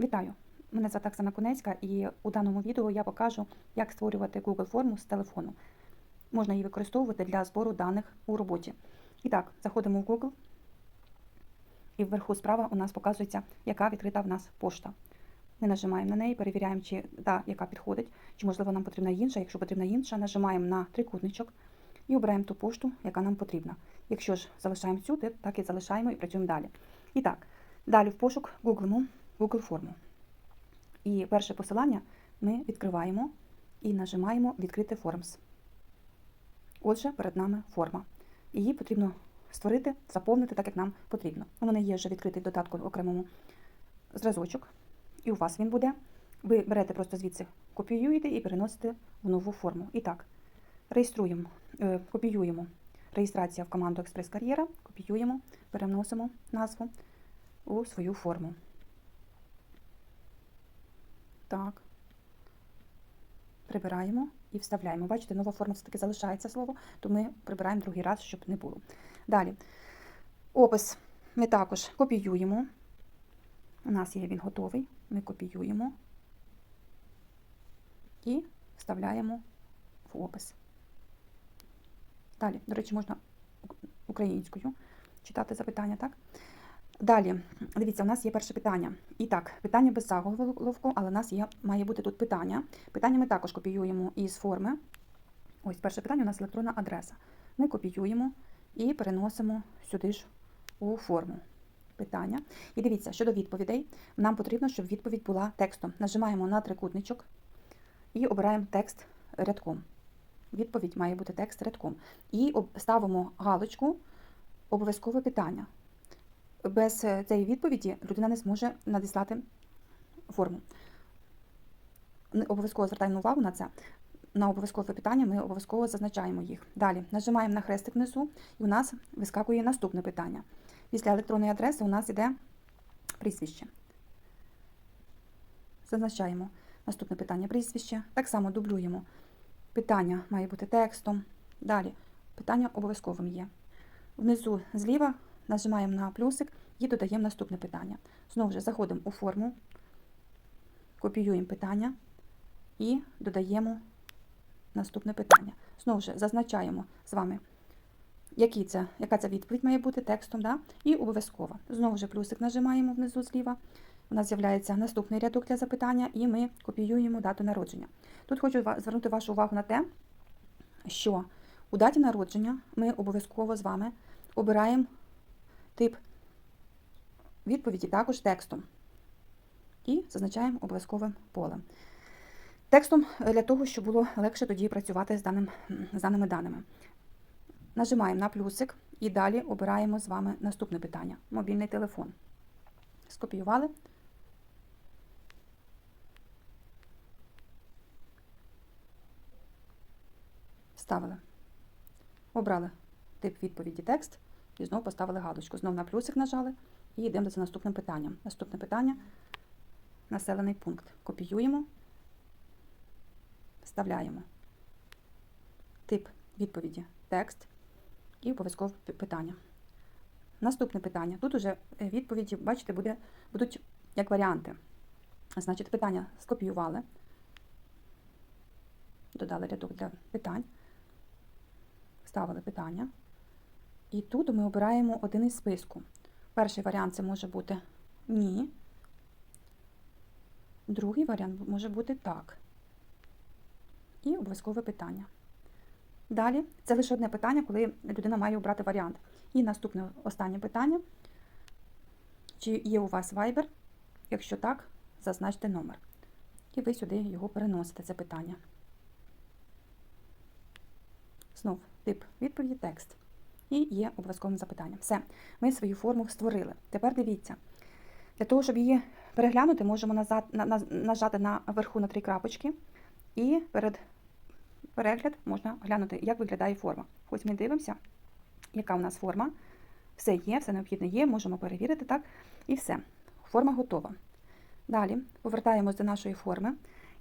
Вітаю! Мене звати Оксана Конецька і у даному відео я покажу, як створювати Google форму з телефону. Можна її використовувати для збору даних у роботі. І так, заходимо в Google, і вверху справа у нас показується, яка відкрита в нас пошта. Ми нажимаємо на неї, перевіряємо, чи та, яка підходить, чи можливо нам потрібна інша. Якщо потрібна інша, нажимаємо на трикутничок і обираємо ту пошту, яка нам потрібна. Якщо ж залишаємо цю, так і залишаємо і працюємо далі. І так, далі в пошук гуглимо Google форму. І перше посилання ми відкриваємо і нажимаємо Відкрити Forms. Отже, перед нами форма. Її потрібно створити, заповнити так, як нам потрібно. У мене є вже відкритий додатку в окремому зразочок, і у вас він буде. Ви берете просто звідси, копіюєте і переносите в нову форму. І так, реєструємо, е, копіюємо реєстрація в команду Експрес Кар'єра, копіюємо, переносимо назву у свою форму. Так. Прибираємо і вставляємо. Бачите, нова форма все-таки залишається слово, то ми прибираємо другий раз, щоб не було. Далі. Опис ми також копіюємо. У нас є він готовий. Ми копіюємо і вставляємо в опис. Далі, до речі, можна українською читати запитання, так? Далі, дивіться, у нас є перше питання. І так, питання без заголовку, але у нас є, має бути тут питання. Питання ми також копіюємо із форми. Ось перше питання у нас електронна адреса. Ми копіюємо і переносимо сюди ж у форму питання. І дивіться, щодо відповідей, нам потрібно, щоб відповідь була текстом. Нажимаємо на трикутничок і обираємо текст рядком. Відповідь має бути текст рядком. І ставимо галочку обов'язкове питання без е, цієї відповіді людина не зможе надіслати форму. Обов'язково звертаємо увагу на це. На обов'язкове питання ми обов'язково зазначаємо їх. Далі нажимаємо на хрестик внизу, і у нас вискакує наступне питання. Після електронної адреси у нас йде прізвище. Зазначаємо наступне питання прізвище. Так само дублюємо. Питання має бути текстом. Далі питання обов'язковим є. Внизу зліва нажимаємо на плюсик і додаємо наступне питання. Знову ж заходимо у форму, копіюємо питання і додаємо наступне питання. Знову ж зазначаємо з вами, який це, яка ця відповідь має бути текстом, да? і обов'язково. Знову ж плюсик нажимаємо внизу зліва. У нас з'являється наступний рядок для запитання, і ми копіюємо дату народження. Тут хочу звернути вашу увагу на те, що у даті народження ми обов'язково з вами обираємо тип відповіді також текстом. І зазначаємо обов'язковим полем. Текстом для того, щоб було легше тоді працювати з, даним, з даними даними. Нажимаємо на плюсик і далі обираємо з вами наступне питання мобільний телефон. Скопіювали. Ставили. Обрали тип відповіді текст. І знову поставили галочку. Знову на плюсик нажали і йдемо за наступним питанням. Наступне питання населений пункт. Копіюємо, вставляємо тип відповіді текст і обов'язково питання. Наступне питання. Тут уже відповіді, бачите, буде, будуть як варіанти. Значить, питання скопіювали, додали рядок для питань, вставили питання. І тут ми обираємо один із списку. Перший варіант це може бути ні. Другий варіант може бути так. І обов'язкове питання. Далі, це лише одне питання, коли людина має обрати варіант. І наступне останнє питання. Чи є у вас Viber? Якщо так, зазначте номер. І ви сюди його переносите, це питання. Знов тип відповіді текст і є обов'язковим запитанням. Все, ми свою форму створили. Тепер дивіться. Для того, щоб її переглянути, можемо назад, на, на, нажати на верху на три крапочки, і перед перегляд можна глянути, як виглядає форма. Ось ми дивимося, яка у нас форма. Все є, все необхідне є, можемо перевірити, так? І все. Форма готова. Далі повертаємось до нашої форми.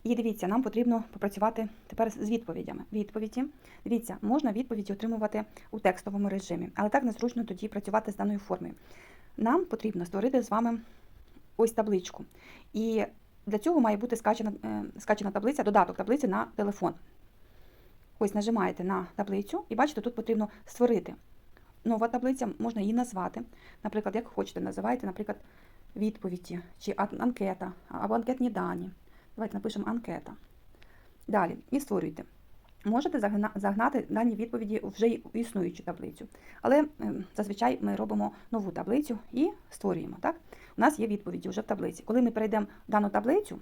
І дивіться, нам потрібно попрацювати тепер з відповідями. Відповіді. Дивіться, можна відповіді отримувати у текстовому режимі, але так незручно тоді працювати з даною формою. Нам потрібно створити з вами ось табличку. І для цього має бути скачана, е, скачана таблиця, додаток таблиці на телефон. Ось нажимаєте на таблицю і бачите, тут потрібно створити. Нова таблиця, можна її назвати. Наприклад, як хочете, називайте, наприклад, відповіді чи анкета або анкетні дані. Давайте напишемо анкета. Далі і створюйте. Можете загнати дані відповіді в вже існуючу таблицю. Але ем, зазвичай ми робимо нову таблицю і створюємо. Так? У нас є відповіді вже в таблиці. Коли ми перейдемо в дану таблицю,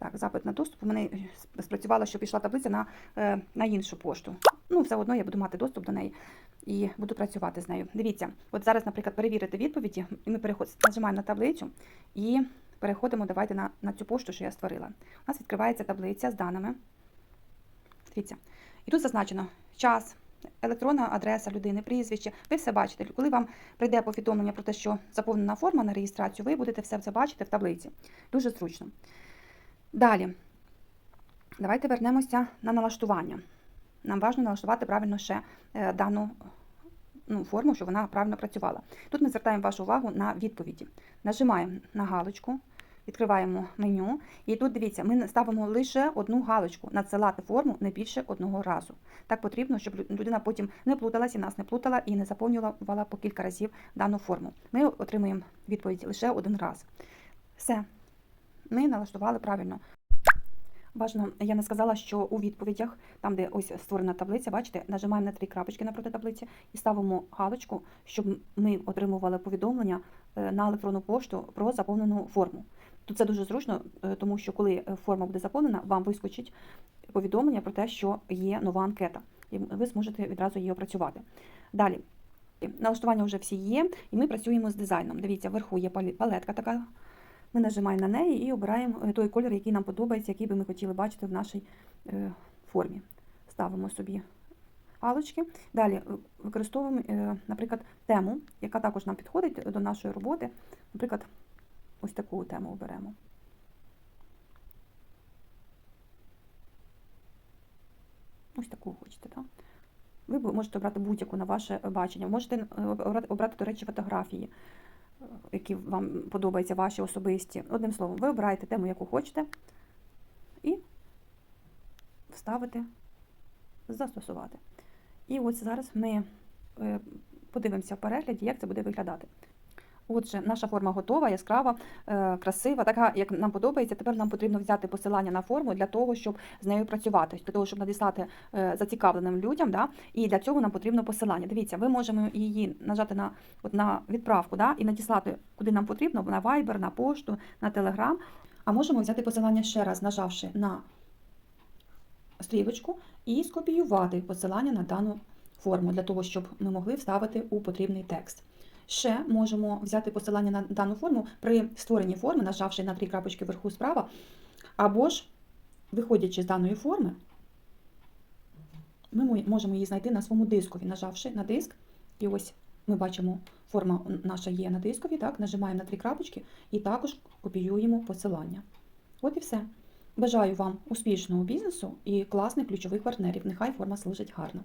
так, запит на доступ, у мене е, спрацювало, що пішла таблиця на, е, на іншу пошту. Ну, все одно я буду мати доступ до неї і буду працювати з нею. Дивіться, от зараз, наприклад, перевірити відповіді, і ми переход... нажимаємо на таблицю і переходимо давайте на, на цю пошту, що я створила. У нас відкривається таблиця з даними. Дивіться. І тут зазначено час, електронна адреса людини, прізвище. Ви все бачите. Коли вам прийде повідомлення про те, що заповнена форма на реєстрацію, ви будете все це бачити в таблиці. Дуже зручно. Далі. Давайте вернемося на налаштування. Нам важливо налаштувати правильно ще е, дану ну, форму, щоб вона правильно працювала. Тут ми звертаємо вашу увагу на відповіді. Нажимаємо на галочку, відкриваємо меню. І тут дивіться, ми ставимо лише одну галочку надсилати форму не більше одного разу. Так потрібно, щоб людина потім не плуталась і нас не плутала і не заповнювала по кілька разів дану форму. Ми отримуємо відповідь лише один раз. Все. Ми налаштували правильно. Важно, я не сказала, що у відповідях, там, де ось створена таблиця, бачите, нажимаємо на три крапочки напроти таблиці і ставимо галочку, щоб ми отримували повідомлення е, на електронну пошту про заповнену форму. Тут це дуже зручно, е, тому що коли форма буде заповнена, вам вискочить повідомлення про те, що є нова анкета, і ви зможете відразу її опрацювати. Далі. Налаштування вже всі є, і ми працюємо з дизайном. Дивіться, вверху є палетка така. Ми нажимаємо на неї і обираємо е, той колір, який нам подобається, який би ми хотіли бачити в нашій е, формі. Ставимо собі галочки. Далі е, використовуємо, наприклад, тему, яка також нам підходить до нашої роботи. Наприклад, ось таку тему оберемо. Ось таку хочете, так? Ви можете обрати будь-яку на ваше бачення. Можете обрати, до речі, фотографії, які вам подобаються, ваші особисті. Одним словом, ви обираєте тему, яку хочете, і вставити, застосувати. І ось зараз ми е, подивимося в перегляді, як це буде виглядати. Отже, наша форма готова, яскрава, е, красива, така, як нам подобається. Тепер нам потрібно взяти посилання на форму для того, щоб з нею працювати, для того, щоб надіслати е, зацікавленим людям. Да? І для цього нам потрібно посилання. Дивіться, ви можемо її нажати на, от, на відправку да? і надіслати, куди нам потрібно, на Viber, на пошту, на Telegram. А можемо взяти посилання ще раз, нажавши на стрілочку і скопіювати посилання на дану форму, для того, щоб ми могли вставити у потрібний текст. Ще можемо взяти посилання на дану форму при створенні форми, нажавши на три крапочки вверху справа, або ж, виходячи з даної форми, ми можемо її знайти на своєму дискові, нажавши на диск, і ось ми бачимо, форма наша є на дискові, так, нажимаємо на три крапочки і також копіюємо посилання. От і все. Бажаю вам успішного бізнесу і класних ключових партнерів. Нехай форма служить гарно.